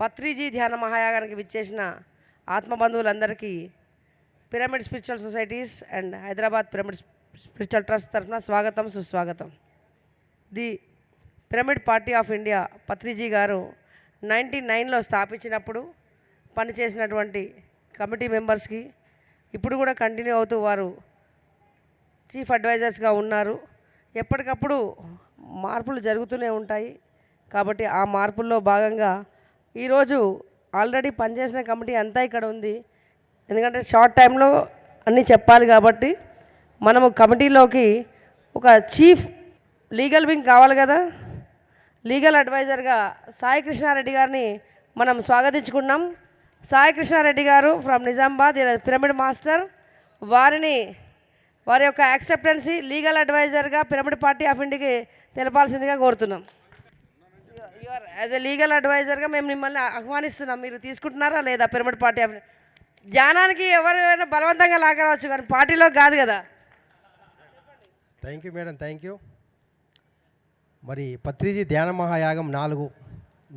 పత్రిజీ ధ్యాన మహాయాగానికి విచ్చేసిన ఆత్మబంధువులందరికీ pyramid spiritual societies and Hyderabad pyramid spiritual trust తరఫున స్వాగతం సుస్వాగతం. The pyramid party of India Patriji గారు నైంటీ నైన్లో స్థాపించినప్పుడు పనిచేసినటువంటి కమిటీ మెంబర్స్కి ఇప్పుడు కూడా కంటిన్యూ అవుతూ వారు చీఫ్ అడ్వైజర్స్గా ఉన్నారు. ఎప్పటికప్పుడు మార్పులు జరుగుతూనే ఉంటాయి. కాబట్టి ఆ మార్పుల్లో భాగంగా ఈరోజు ఆల్రెడీ పనిచేసిన కమిటీ అంతా ఇక్కడ ఉంది. ఎందుకంటే షార్ట్ టైంలో అన్నీ చెప్పాలి కాబట్టి మనము కమిటీలోకి ఒక చీఫ్ లీగల్ వింగ్ కావాలి కదా. లీగల్ అడ్వైజర్గా సాయి కృష్ణారెడ్డి గారిని మనం స్వాగతించుకున్నాం. సాయి కృష్ణారెడ్డి గారు ఫ్రమ్ నిజామాబాద్ పిరమిడ్ మాస్టర్. వారిని వారి యొక్క యాక్సెప్టెన్సీ లీగల్ అడ్వైజర్గా పిరమిడ్ పార్టీ ఆఫ్ ఇండియాకి తెలపాల్సిందిగా కోరుతున్నాం. You are as a legal అడ్వైజర్గా మేము మిమ్మల్ని ఆహ్వానిస్తున్నాం. మీరు తీసుకుంటున్నారా లేదా పిరమిడ్ పార్టీ ఆఫ్ ధ్యానానికి ఎవరైనా బలవంతంగా లాగవచ్చు కానీ పార్టీలో కాదు కదా. Thank you madam thank you మరి పత్రిజీ ధ్యాన మహాయాగం నాలుగు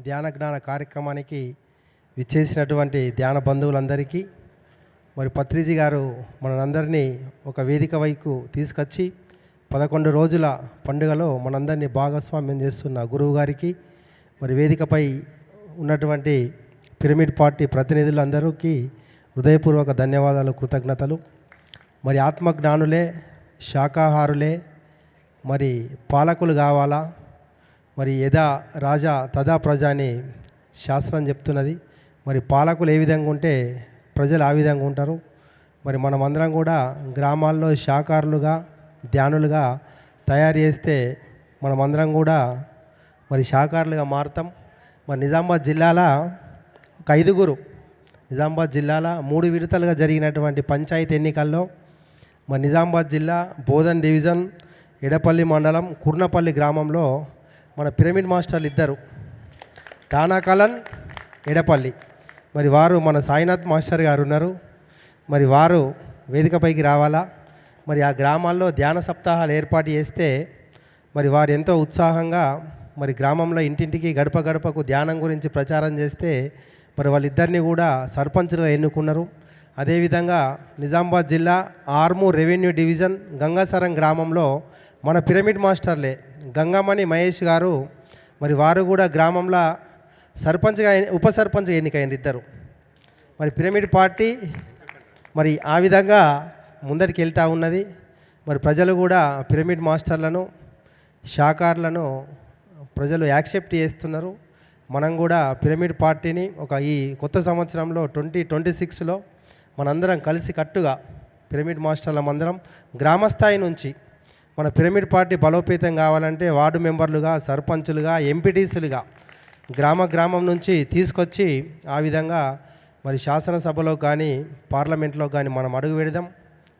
ధ్యాన జ్ఞాన కార్యక్రమానికి విచ్చేసినటువంటి ధ్యాన బంధువులందరికీ మరి పత్రిజీ గారు మనందరినీ ఒక వేదిక వైపు తీసుకొచ్చి పదకొండు రోజుల పండుగలో మనందరినీ భాగస్వామ్యం చేస్తున్న గురువు గారికి మరి వేదికపై ఉన్నటువంటి పిరమిడ్ పార్టీ ప్రతినిధులందరికీ హృదయపూర్వక ధన్యవాదాలు కృతజ్ఞతలు. మరి ఆత్మజ్ఞానులే శాకాహారులే మరి పాలకులు కావాలా? మరి యథా రాజా తదా ప్రజ అని శాస్త్రం చెప్తున్నది. మరి పాలకులు ఏ విధంగా ఉంటే ప్రజలు ఆ విధంగా ఉంటారు. మరి మనమందరం కూడా గ్రామాల్లో శాకారులుగా ధ్యానులుగా తయారు చేస్తే మనమందరం కూడా మరి శాకారులుగా మారుతాం. మరి నిజామాబాద్ జిల్లాలో ఒక ఐదుగురు నిజామాబాద్ జిల్లాలో మూడు విడతలుగా జరిగినటువంటి పంచాయతీ ఎన్నికల్లో మరి నిజామాబాద్ జిల్లా బోధన్ డివిజన్ ఎడపల్లి మండలం కుర్నపల్లి గ్రామంలో మన పిరమిడ్ మాస్టర్లు ఇద్దరు. టానాకలన్ ఎడపల్లి. మరి వారు మన సాయినాథ్ మాస్టర్ గారు ఉన్నారు. మరి వారు వేదికపైకి రావాలా? మరి ఆ గ్రామాల్లో ధ్యాన సప్తాహాలు ఏర్పాటు చేస్తే మరి వారు ఎంతో ఉత్సాహంగా మరి గ్రామంలో ఇంటింటికి గడప గడపకు ధ్యానం గురించి ప్రచారం చేస్తే మరి వాళ్ళిద్దరిని కూడా సర్పంచ్గా ఎన్నుకున్నారు. అదేవిధంగా నిజామాబాద్ జిల్లా ఆర్ము రెవెన్యూ డివిజన్ గంగాసరం గ్రామంలో మన పిరమిడ్ మాస్టర్లే గంగామణి మహేష్ గారు మరి వారు కూడా గ్రామంలో సర్పంచ్గా ఉప సర్పంచ్గా ఎన్నికైన ఇద్దరు. మరి పిరమిడ్ పార్టీ మరి ఆ విధంగా ముందరికి వెళ్తూ ఉన్నది. మరి ప్రజలు కూడా పిరమిడ్ మాస్టర్లను షాకార్లను ప్రజలు యాక్సెప్ట్ చేస్తున్నారు. మనం కూడా పిరమిడ్ పార్టీని ఒక ఈ కొత్త సంవత్సరంలో ట్వంటీ ట్వంటీ సిక్స్లో మనందరం కలిసి కట్టుగా పిరమిడ్ మాస్టర్లం అందరం గ్రామస్థాయి నుంచి మన పిరమిడ్ పార్టీ బలోపేతం కావాలంటే వార్డు మెంబర్లుగా సర్పంచులుగా ఎంపీటీసీలుగా గ్రామ గ్రామం నుంచి తీసుకొచ్చి ఆ విధంగా మరి శాసనసభలో కానీ పార్లమెంట్లో కానీ మనం అడుగు పెడదాం.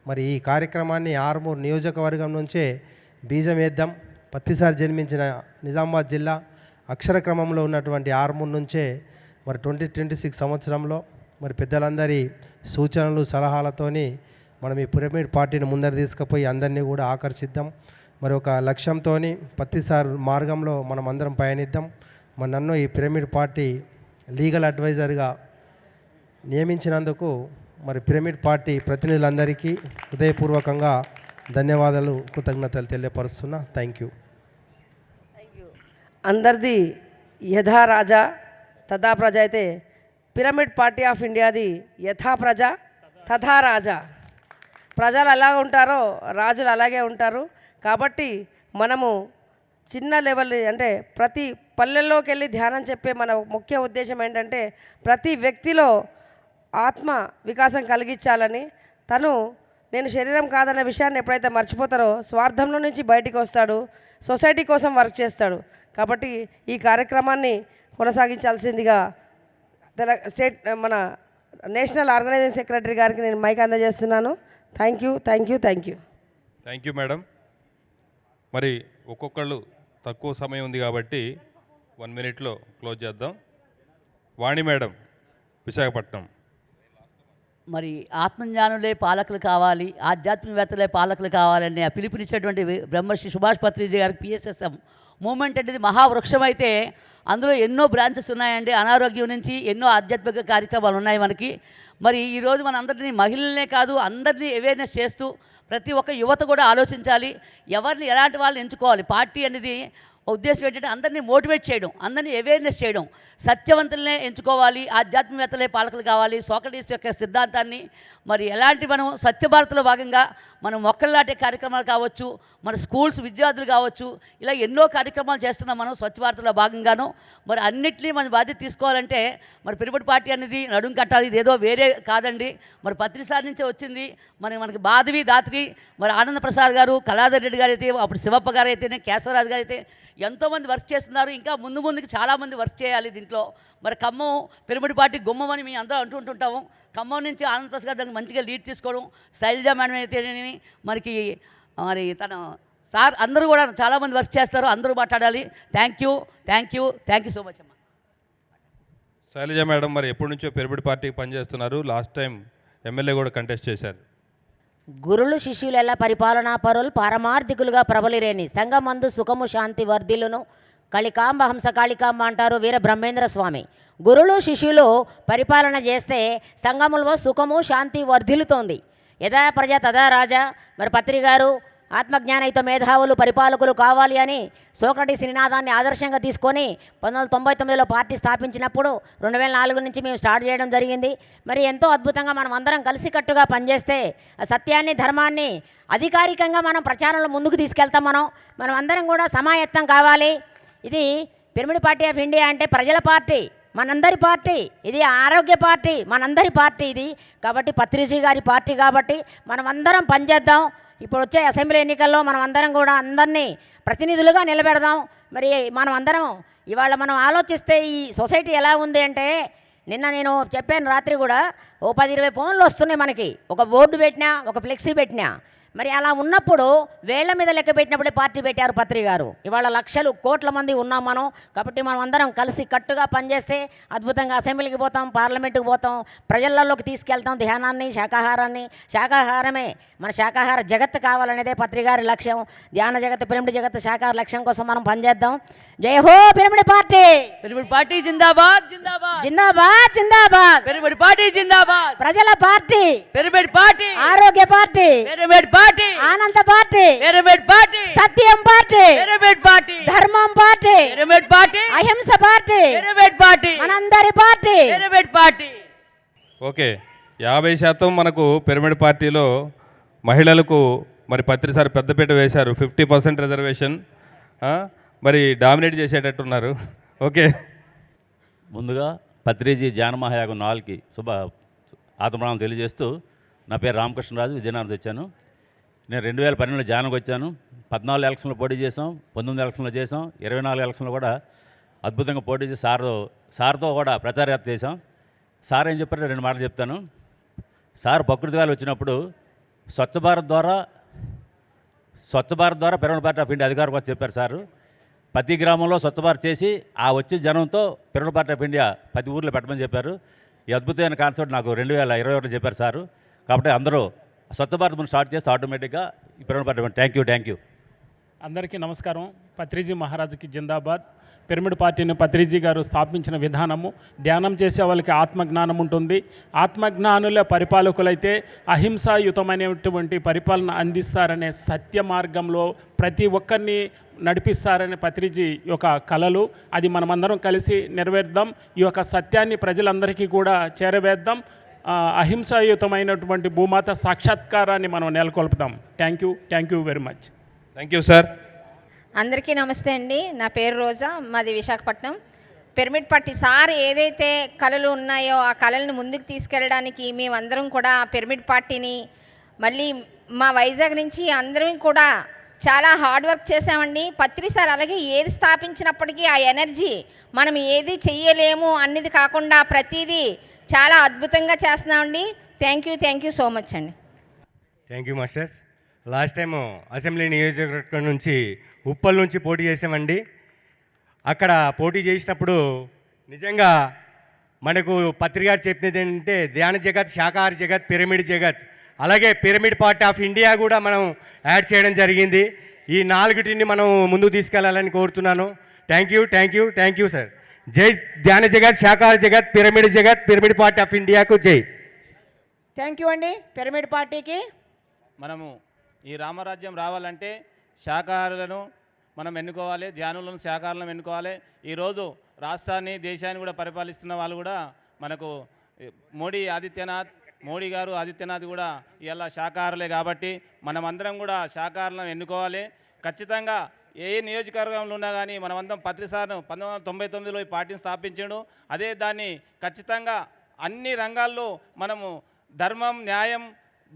మరి ఈ కార్యక్రమాన్ని ఆర్మూర్ నియోజకవర్గం నుంచే బీజం వేద్దాం. పత్తిసారి జన్మించిన నిజామాబాద్ జిల్లా అక్షర క్రమంలో ఉన్నటువంటి ఆర్మూర్ నుంచే మరి ట్వంటీ ట్వంటీ సిక్స్ సంవత్సరంలో మరి పెద్దలందరి సూచనలు సలహాలతోని మనం ఈ పిరమిడ్ పార్టీని ముందర తీసుకుపోయి అందరినీ కూడా ఆకర్షిద్దాం. మరి ఒక లక్ష్యంతో పత్తిసార్ మార్గంలో మనం అందరం పయనిద్దాం. మరి నన్ను ఈ పిరమిడ్ పార్టీ లీగల్ అడ్వైజర్గా నియమించినందుకు మరి పిరమిడ్ పార్టీ ప్రతినిధులందరికీ హృదయపూర్వకంగా ధన్యవాదాలు కృతజ్ఞతలు తెలియపరుస్తున్నా. థ్యాంక్ యూ అందరిది యథా రాజా తథా ప్రజ అయితే పిరమిడ్ పార్టీ ఆఫ్ ఇండియాది యథా ప్రజ తథా రాజా. ప్రజలు ఎలా ఉంటారో రాజులు అలాగే ఉంటారు. కాబట్టి మనము చిన్న లెవెల్ అంటే ప్రతి పల్లెల్లోకి వెళ్ళి ధ్యానం చెప్పే మన ముఖ్య ఉద్దేశం ఏంటంటే ప్రతి వ్యక్తిలో ఆత్మ వికాసం కలిగించాలని తను నేను శరీరం కాదన్న విషయాన్ని ఎప్పుడైతే మర్చిపోతారో స్వార్థంలో నుంచి బయటికి వస్తాడు సొసైటీ కోసం వర్క్ చేస్తాడు. కాబట్టి ఈ కార్యక్రమాన్ని కొనసాగించాల్సిందిగా తెల స్టేట్ మన నేషనల్ ఆర్గనైజింగ్ సెక్రటరీ గారికి నేను mic అందజేస్తున్నాను. Thank you thank you thank you. Thank you madam. మరి ఒక్కొక్కళ్ళు తక్కువ సమయం ఉంది కాబట్టి వన్ మినిట్లో క్లోజ్ చేద్దాం. వాణి మేడం విశాఖపట్నం. మరి ఆత్మజ్ఞానులే పాలకులు కావాలి ఆధ్యాత్మికవేత్తలే పాలకులు కావాలని ఆ పిలుపునిచ్చినటువంటి బ్రహ్మర్షి సుభాష్ పత్రిజీ గారికి పిఎస్ఎస్ఎం మూమెంట్ అనేది మహావృక్షం అయితే అందులో ఎన్నో బ్రాంచెస్ ఉన్నాయండి. అనారోగ్యం నుంచి ఎన్నో ఆధ్యాత్మిక కార్యక్రమాలు ఉన్నాయి మనకి. మరి ఈరోజు మన అందరినీ మహిళలనే కాదు అందరినీ అవేర్నెస్ చేస్తూ ప్రతి ఒక్క యువత కూడా ఆలోచించాలి. ఎవరిని ఎలాంటి వాళ్ళని ఎంచుకోవాలి? పార్టీ అనేది ఉద్దేశం ఏంటంటే అందరినీ మోటివేట్ చేయడం అందరినీ అవేర్నెస్ చేయడం. సత్యవంతులనే ఎంచుకోవాలి ఆధ్యాత్మికవేత్తలే పాలకులు కావాలి. సోక్రటీస్ యొక్క సిద్ధాంతాన్ని మరి ఎలాంటి మనం స్వచ్ఛ భారత్లో భాగంగా మనం మొక్కలు నాటే కార్యక్రమాలు కావచ్చు మన స్కూల్స్ విద్యార్థులు కావచ్చు ఇలా ఎన్నో కార్యక్రమాలు చేస్తున్నాం మనం స్వచ్ఛ భారత్లో భాగంగాను. మరి అన్నిటినీ మన బాధ్యత తీసుకోవాలంటే మరి పెరుగుబడి పార్టీ అనేది నడుం కట్టాలి ఇది ఏదో వేరే కాదండి. మరి పత్రిసారి నుంచే వచ్చింది. మరి మనకి బాధవి దాత్రి మరి ఆనంద ప్రసాద్ గారు కళాధర్ రెడ్డి గారు అయితే అప్పుడు శివప్ప గారు అయితేనే కేశవరాజు గారు అయితే ఎంతోమంది వర్క్ చేస్తున్నారు. ఇంకా ముందు ముందుకు చాలామంది వర్క్ చేయాలి దీంట్లో. మరి ఖమ్మం పిరమిడ్ పార్టీ గుమ్మం అని మేము అందరూ అంటుంటుంటాము ఖమ్మం నుంచి ఆనంద ప్రసాద్ గారు దానికి మంచిగా లీడ్ తీసుకోవడం శైలజ మేడం అయితేనేమి మనకి మరి తన సార్ అందరూ కూడా చాలామంది వర్క్ చేస్తారు అందరూ మాట్లాడాలి. Thank you thank you thank you so much అమ్మా. శైలజ మేడం మరి ఎప్పటి నుంచో పెరిబడి పార్టీకి పనిచేస్తున్నారు. లాస్ట్ టైం ఎమ్మెల్యే కూడా కంటెస్ట్ చేశారు. గురులు శిష్యులెల్ల పరిపాలనా పరులు పారమార్థికులుగా ప్రబలిరేని సంగమందు సుఖము శాంతి వర్ధిల్లును. కలికాంబ హంస కాళికాంబ అంటారు వీర బ్రహ్మేంద్ర స్వామి. గురులు శిష్యులు పరిపాలన చేస్తే సంగములో సుఖము శాంతి వర్ధిల్లుతోంది. యథా ప్రజ తదా రాజా. మరి పత్రి గారు ఆత్మజ్ఞానయుత మేధావులు పరిపాలకులు కావాలి అని సోక్రటీస్ నినాదాన్ని ఆదర్శంగా తీసుకొని పంతొమ్మిది వందల తొంభై తొమ్మిదిలో పార్టీ స్థాపించినప్పుడు రెండు వేల నాలుగు నుంచి మేము స్టార్ట్ చేయడం జరిగింది. మరి ఎంతో అద్భుతంగా మనం అందరం కలిసికట్టుగా పనిచేస్తే సత్యాన్ని ధర్మాన్ని అధికారికంగా మనం ప్రచారంలో ముందుకు తీసుకెళ్తాం మనం. మనం అందరం కూడా సమాయత్తం కావాలి. ఇది పిరమిడ్ పార్టీ ఆఫ్ ఇండియా అంటే ప్రజల పార్టీ మనందరి పార్టీ. ఇది ఆరోగ్య పార్టీ మనందరి పార్టీ ఇది. కాబట్టి పత్రిజీ గారి పార్టీ కాబట్టి మనం అందరం పనిచేద్దాం. ఇప్పుడు వచ్చే అసెంబ్లీ ఎన్నికల్లో మనం అందరం కూడా అందరినీ ప్రతినిధులుగా నిలబెడదాం. మరి మనం అందరం ఇవాళ మనం ఆలోచిస్తే ఈ సొసైటీ ఎలా ఉంది అంటే నిన్న నేను చెప్పాను రాత్రి కూడా ఓ పది ఇరవై ఫోన్లు వస్తున్నాయి మనకి. ఒక బోర్డు పెట్టినా ఒక ఫ్లెక్సీ పెట్టినా. మరి అలా ఉన్నప్పుడు వేళ్ళ మీద లెక్క పెట్టినప్పుడే పార్టీ పెట్టారు పత్రి గారు. ఇవాళ లక్షలు కోట్ల మంది ఉన్నాం మనం. కాబట్టి మనం అందరం కలిసి కట్టుగా పనిచేస్తే అద్భుతంగా అసెంబ్లీకి పోతాం పార్లమెంటుకి పోతాం ప్రజలలోకి తీసుకెళ్తాం ధ్యానాన్ని శాకాహారాన్ని. శాకాహారమే. మన శాకాహార జగత్తు కావాలనేదే పత్రి గారి లక్ష్యం. ధ్యాన జగత్ పిరమిడ్ జగత్ శాకాహార లక్ష్యం కోసం మనం పనిచేద్దాం. జై హో పిరమిడ్ పార్టీ! పెరుగుబడి పార్టీ జిందాబాద్ జిందాబాద్. జిందాబాద్ జిందాబాద్! పెరుగుబడి పార్టీ జిందాబాద్. ప్రజల పార్టీ! పెరుగుబడి పార్టీ. ఆరోగ్య పార్టీ! పెరుగుబడి పార్టీ ఆనంద పార్టీ. పెరుగుబడి పార్టీ. సత్యం పార్టీ. పెరుగుబడి పార్టీ. ధర్మం పార్టీ. పెరుగుబడి పార్టీ. అహింస పార్టీ. పెరుగుబడి పార్టీ. మనందరి పార్టీ. పెరుగుబడి పార్టీ. ఓకే యాభై శాతం మనకు పిరమిడ్ పార్టీలో మహిళలకు మరి పత్రిసారి పెద్దపీట వేశారు. Fifty percent reservation. ఆ, మరి డామినేట్ చేసేటట్టున్నారు. ఓకే. ముందుగా పత్రిజీ జానమహాయాగం నాలుగుకి శుభ ఆత్మనామం తెలియజేస్తూ నా పేరు రామకృష్ణరాజు విజయనగరం వచ్చాను. నేను రెండు వేల పన్నెండులో జానకు వచ్చాను పద్నాలుగు ఎలక్షన్లో పోటీ చేసాం పంతొమ్మిది ఎలక్షన్లో చేసాం ఇరవై నాలుగు ఎలక్షన్లో కూడా అద్భుతంగా పోటీ చేసి సార్ సార్తో కూడా ప్రచారయాత్ర చేసాం సార్ ఏం చెప్పారో రెండు మాటలు చెప్తాను. సార్ ప్రకృతి వాళ్ళు వచ్చినప్పుడు స్వచ్ఛ భారత్ ద్వారా స్వచ్ఛ భారత్ ద్వారా పిరమిడ్ పార్టీ ఆఫ్ ఇండియా అధికారం కోసం చెప్పారు సారు. ప్రతి గ్రామంలో స్వచ్ఛ భారత్ చేసి ఆ వచ్చే జనంతో పిరమిడ్ పార్టీ ఆఫ్ ఇండియా ప్రతి ఊర్లో పెట్టమని చెప్పారు. ఈ అద్భుతమైన కాన్సెప్ట్ నాకు రెండు వేల ఇరవై ఒకటి చెప్పారు సారు. కాబట్టి అందరూ స్వచ్ఛ భారత్ స్టార్ట్ చేస్తే ఆటోమేటిక్గా ఇప్పుడు pyramid thank you thank you అందరికీ నమస్కారం. పత్రిజీ మహారాజుకి జిందాబాద్. పిరమిడ్ పార్టీని పత్రిజీ గారు స్థాపించిన విధానము ధ్యానం చేసే వాళ్ళకి ఆత్మజ్ఞానం ఉంటుంది. ఆత్మజ్ఞానుల పరిపాలకులైతే అహింసాయుతమైనటువంటి పరిపాలన అందిస్తారనే సత్య మార్గంలో ప్రతి ఒక్కరిని నడిపిస్తారనే పత్రిజీ యొక్క కళలు. అది మనమందరం కలిసి నెరవేర్దాం. ఈ యొక్క సత్యాన్ని ప్రజలందరికీ కూడా చేరవేద్దాం. అహింసాయుతమైనటువంటి భూమాత సాక్షాత్కారాన్ని మనం నెలకొల్పుదాం. Thank you thank you very much thank you sir అందరికీ నమస్తే అండి. నా పేరు రోజా మాది విశాఖపట్నం. పిరమిడ్ పట్టి సార్ ఏదైతే కళలు ఉన్నాయో ఆ కళలను ముందుకు తీసుకెళ్ళడానికి మేమందరం కూడా ఆ పిరమిడ్ పార్టీని మళ్ళీ మా వైజాగ్ నుంచి అందరం కూడా చాలా హార్డ్ వర్క్ చేసామండి పత్రి సార్ అలాగే ఏది స్థాపించినప్పటికీ ఆ ఎనర్జీ మనం ఏది చెయ్యలేము అన్నది కాకుండా ప్రతిదీ చాలా అద్భుతంగా చేస్తున్నామండి thank you thank you so much అండి. Thank you masters last time assembly నియోజకవర్గం నుంచి ఉప్పల్ నుంచి పోటీ చేసామండి. అక్కడ పోటీ చేసినప్పుడు నిజంగా మనకు పత్రిక చెప్పినది ఏంటంటే ధ్యాన జగత్ శాకాహార జగత్ పిరమిడ్ జగత్. అలాగే పిరమిడ్ పార్ట్ ఆఫ్ ఇండియా కూడా మనం యాడ్ చేయడం జరిగింది. ఈ నాలుగుటిని మనం ముందుకు తీసుకెళ్ళాలని కోరుతున్నాను. Thank you thank you thank you sir జై ధ్యాన జగత్ శాకాహార జగత్ పిరమిడ్ జగత్ పిరమిడ్ పార్టీ ఆఫ్ ఇండియాకు జై. థ్యాంక్ యూ అండి. పిరమిడ్ పార్టీకి. మనము ఈ రామరాజ్యం రావాలంటే శాకాహారులను మనం ఎన్నుకోవాలి ధ్యానులను శాకాహారులను ఎన్నుకోవాలి. ఈరోజు రాష్ట్రాన్ని దేశాన్ని కూడా పరిపాలిస్తున్న వాళ్ళు కూడా మనకు మోడీ ఆదిత్యనాథ్ మోడీ గారు ఆదిత్యనాథ్ కూడా ఇలా శాకాహారులే కాబట్టి మనమందరం కూడా శాకాహారులను ఎన్నుకోవాలి. ఖచ్చితంగా ఏ నియోజకవర్గంలో ఉన్నా కానీ మనమందరం పత్రిసార్ను పంతొమ్మిది వందల తొంభై తొమ్మిదిలో ఈ పార్టీని స్థాపించాడు. అదే దాన్ని ఖచ్చితంగా అన్ని రంగాల్లో మనము ధర్మం న్యాయం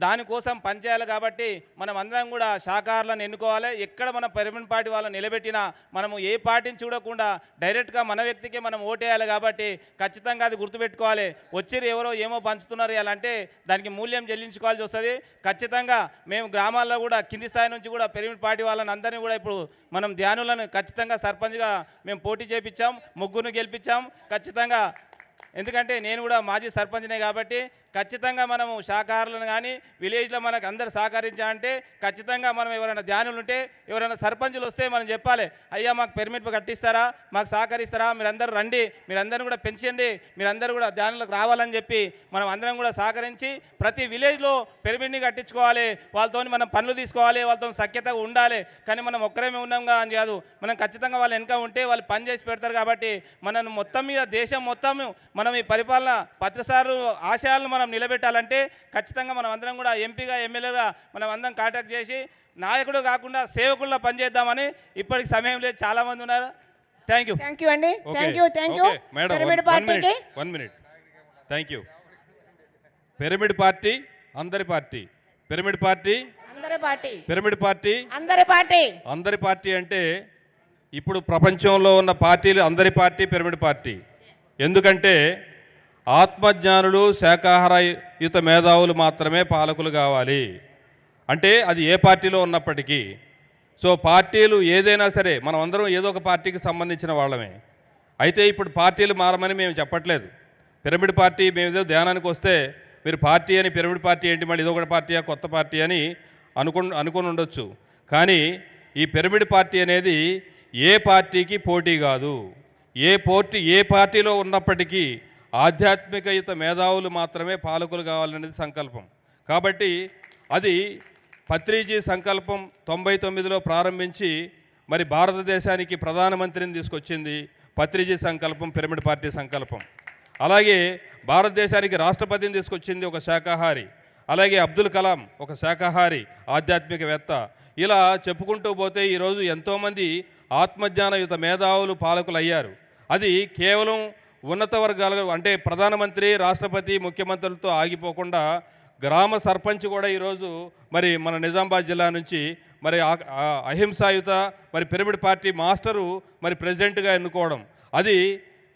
దానికోసం పనిచేయాలి కాబట్టి మనం అందరం కూడా శాఖాహారులను ఎన్నుకోవాలి. ఎక్కడ మన పెరమిన్ పార్టీ వాళ్ళని నిలబెట్టినా మనము ఏ పార్టీని చూడకుండా డైరెక్ట్గా మన వ్యక్తికే మనం ఓటేయాలి కాబట్టి ఖచ్చితంగా అది గుర్తుపెట్టుకోవాలి. వచ్చిరు ఎవరో ఏమో పంచుతున్నారు ఇలా అంటే దానికి మూల్యం చెల్లించుకోవాల్సి వస్తుంది. ఖచ్చితంగా మేము గ్రామాల్లో కూడా కింది స్థాయి నుంచి కూడా పిరమిడ్ పార్టీ వాళ్ళని అందరినీ కూడా ఇప్పుడు మనం ధ్యానులను ఖచ్చితంగా సర్పంచ్గా మేము పోటీ చేపించాం ముగ్గురును గెలిపించాం ఖచ్చితంగా. ఎందుకంటే నేను కూడా మాజీ సర్పంచ్నే కాబట్టి ఖచ్చితంగా మనము శాఖాహారులను కానీ విలేజ్లో మనకు అందరు సహకరించాలంటే ఖచ్చితంగా మనం ఎవరైనా ధ్యానులు ఉంటే ఎవరైనా సర్పంచులు వస్తే మనం చెప్పాలి అయ్యా మాకు పెర్మిట్ కట్టిస్తారా? మాకు సహకరిస్తారా? మీరందరూ రండి మీరందరూ కూడా పెంచండి మీరందరూ కూడా ధ్యానులకు రావాలని చెప్పి మనం అందరం కూడా సహకరించి ప్రతి విలేజ్లో పెర్మిట్ని కట్టించుకోవాలి. వాళ్ళతో మనం పనులు తీసుకోవాలి వాళ్ళతో సఖ్యతగా ఉండాలి. కానీ మనం ఒక్కరేమే ఉన్నాంగా అని కాదు మనం ఖచ్చితంగా వాళ్ళు వెనక ఉంటే వాళ్ళు పని చేసి పెడతారు కాబట్టి మనం మొత్తం మీద దేశం మొత్తం మనం ఈ పరిపాలన పత్రసారు ఆశయాలను మనం నిలబెట్టాలంటే ఖచ్చితంగా మనం అందరం కూడా ఎంపీగా ఎమ్మెల్యేగా మనం అందరం కాంటాక్ట్ చేసి నాయకుడు కాకుండా సేవకుల్లో పనిచేద్దామని ఇప్పటికి సమయం లేదు. చాలామంది ఉన్నారు. థ్యాంక్ యూ థ్యాంక్ యూ అండి. Thank you thank you madam pyramid పార్టీకి minute one minute thank you pyramid party అందరి పార్టీ పిరమిడ్ పార్టీ అందరి పార్టీ పిరమిడ్ పార్టీ అందరి పార్టీ అందరి పార్టీ అంటే ఇప్పుడు ప్రపంచంలో ఉన్న పార్టీలు అందరి పార్టీ పిరమిడ్ పార్టీ ఎందుకంటే ఆత్మజ్ఞానులు శాకాహారయుత మేధావులు మాత్రమే పాలకులు కావాలి. అంటే అది ఏ పార్టీలో ఉన్నప్పటికీ. సో పార్టీలు ఏదైనా సరే మనం అందరం ఏదో ఒక పార్టీకి సంబంధించిన వాళ్ళమే. అయితే ఇప్పుడు పార్టీలు మారమని మేము చెప్పట్లేదు. పిరమిడ్ పార్టీ మేము ఏదో ధ్యానానికి వస్తే మీరు పార్టీ అని పిరమిడ్ పార్టీ ఏంటి మళ్ళీ ఇదొకటి పార్టీయా కొత్త పార్టీ అని అనుకు అనుకుని ఉండొచ్చు. కానీ ఈ పిరమిడ్ పార్టీ అనేది ఏ పార్టీకి పోటీ కాదు. ఏ పోటీ ఏ పార్టీలో ఉన్నప్పటికీ ఆధ్యాత్మికయుత మేధావులు మాత్రమే పాలకులు కావాలనేది సంకల్పం. కాబట్టి అది పత్రిజీ సంకల్పం తొంభై తొమ్మిదిలో ప్రారంభించి మరి భారతదేశానికి ప్రధానమంత్రిని తీసుకొచ్చింది పత్రిజీ సంకల్పం పిరమిడ్ పార్టీ సంకల్పం. అలాగే భారతదేశానికి రాష్ట్రపతిని తీసుకొచ్చింది ఒక శాఖాహారి. అలాగే అబ్దుల్ కలాం ఒక శాఖాహారి ఆధ్యాత్మికవేత్త. ఇలా చెప్పుకుంటూ పోతే ఈరోజు ఎంతోమంది ఆత్మజ్ఞానయుత మేధావులు పాలకులు అయ్యారు అది కేవలం ఉన్నత వర్గాలు అంటే ప్రధానమంత్రి రాష్ట్రపతి ముఖ్యమంత్రులతో ఆగిపోకుండా గ్రామ సర్పంచ్ కూడా ఈరోజు మరి మన నిజామాబాద్ జిల్లా నుంచి మరి అహింసాయుత మరి పిరమిడ్ పార్టీ మాస్టరు మరి ప్రెసిడెంట్గా ఎన్నుకోవడం. అది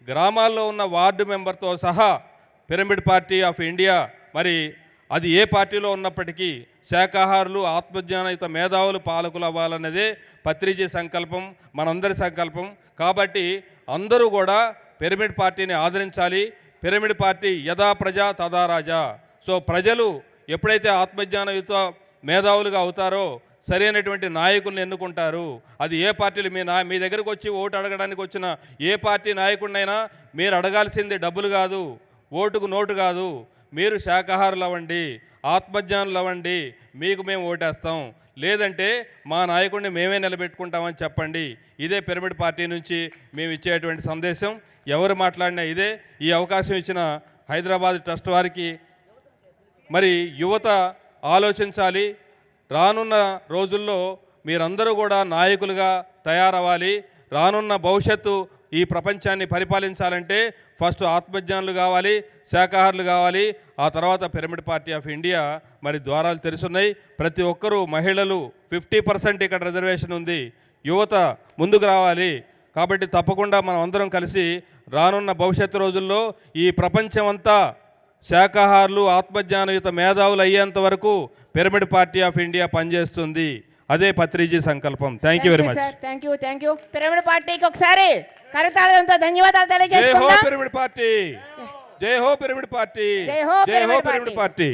గ్రామాల్లో ఉన్న వార్డు మెంబర్తో సహా పిరమిడ్ పార్టీ ఆఫ్ ఇండియా మరి అది ఏ పార్టీలో ఉన్నప్పటికీ శాఖాహారులు ఆత్మజ్ఞానయుత మేధావులు పాలకులు అవ్వాలన్నదే పత్రిజీ సంకల్పం మనందరి సంకల్పం. కాబట్టి అందరూ కూడా పిరమిడ్ పార్టీని ఆదరించాలి. పిరమిడ్ పార్టీ యథా ప్రజా తదా రాజా. సో ప్రజలు ఎప్పుడైతే ఆత్మజ్ఞానయుత మేధావులుగా అవుతారో సరైనటువంటి నాయకుల్ని ఎన్నుకుంటారు. అది ఏ పార్టీలు మీ నా మీ దగ్గరకు వచ్చి ఓటు అడగడానికి వచ్చిన ఏ పార్టీ నాయకుడినైనా మీరు అడగాల్సింది డబ్బులు కాదు ఓటుకు నోటు కాదు. మీరు శాకాహారులు అవ్వండి ఆత్మజ్ఞానులు అవ్వండి. మీకు మేము ఓటేస్తాం. లేదంటే మా నాయకుడిని మేమే నిలబెట్టుకుంటామని చెప్పండి. ఇదే పిరమిడ్ పార్టీ నుంచి మేము ఇచ్చేటువంటి సందేశం. ఎవరు మాట్లాడినా ఇదే. ఈ అవకాశం ఇచ్చిన హైదరాబాద్ ట్రస్ట్ వారికి మరి యువత ఆలోచించాలి. రానున్న రోజుల్లో మీరందరూ కూడా నాయకులుగా తయారవ్వాలి. రానున్న భవిష్యత్తు ఈ ప్రపంచాన్ని పరిపాలించాలంటే ఫస్ట్ ఆత్మజ్ఞానులు కావాలి శాకాహారులు కావాలి. ఆ తర్వాత పిరమిడ్ పార్టీ ఆఫ్ ఇండియా మరి ద్వారాలు తెరుచున్నాయి. ప్రతి ఒక్కరూ మహిళలు ఫిఫ్టీ పర్సెంట్ ఇక్కడ రిజర్వేషన్ ఉంది. యువత ముందుకు రావాలి. కాబట్టి తప్పకుండా మనం అందరం కలిసి రానున్న భవిష్యత్తు రోజుల్లో ఈ ప్రపంచం అంతా శాకాహారులు ఆత్మజ్ఞానయుత మేధావులు అయ్యేంత వరకు పిరమిడ్ పార్టీ ఆఫ్ ఇండియా పనిచేస్తుంది. అదే పత్రిజీ సంకల్పం. Thank you very much thank you thank you pyramid పార్టీకి ఒకసారి కరతాళంతో ధన్యవాదాలు జై హో తెలియజేసుకుందాం. Pyramid party. జై హో పిరమిడ్ పార్టీ. జై హో పిరమిడ్. పార్టీ.